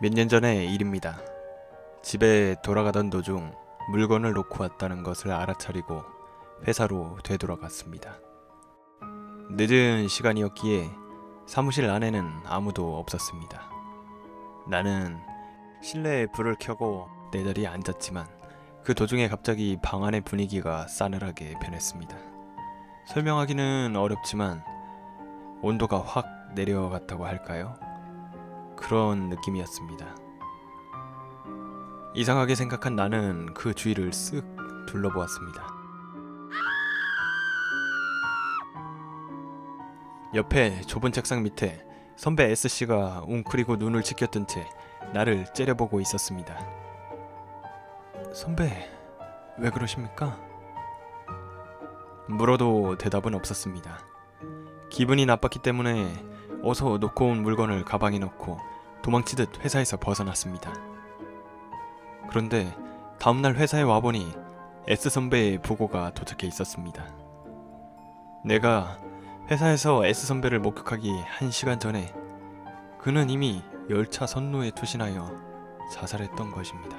몇 년 전의 일입니다. 집에 돌아가던 도중 물건을 놓고 왔다는 것을 알아차리고 회사로 되돌아갔습니다. 늦은 시간이었기에 사무실 안에는 아무도 없었습니다. 나는 실내에 불을 켜고 내 자리에 앉았지만 그 도중에 갑자기 방 안의 분위기가 싸늘하게 변했습니다. 설명하기는 어렵지만 온도가 확 내려갔다고 할까요? 그런 느낌이었습니다. 이상하게 생각한 나는 그 주위를 쓱 둘러보았습니다. 옆에 좁은 책상 밑에 선배 S씨가 웅크리고 눈을 치켜뜬 채 나를 째려보고 있었습니다. 선배, 왜 그러십니까? 물어도 대답은 없었습니다. 기분이 나빴기 때문에 어서 놓고 온 물건을 가방에 넣고 도망치듯 회사에서 벗어났습니다. 그런데 다음날 회사에 와보니 S 선배의 보고가 도착해 있었습니다. 내가 회사에서 S 선배를 목격하기 한 시간 전에 그는 이미 열차 선로에 투신하여 자살했던 것입니다.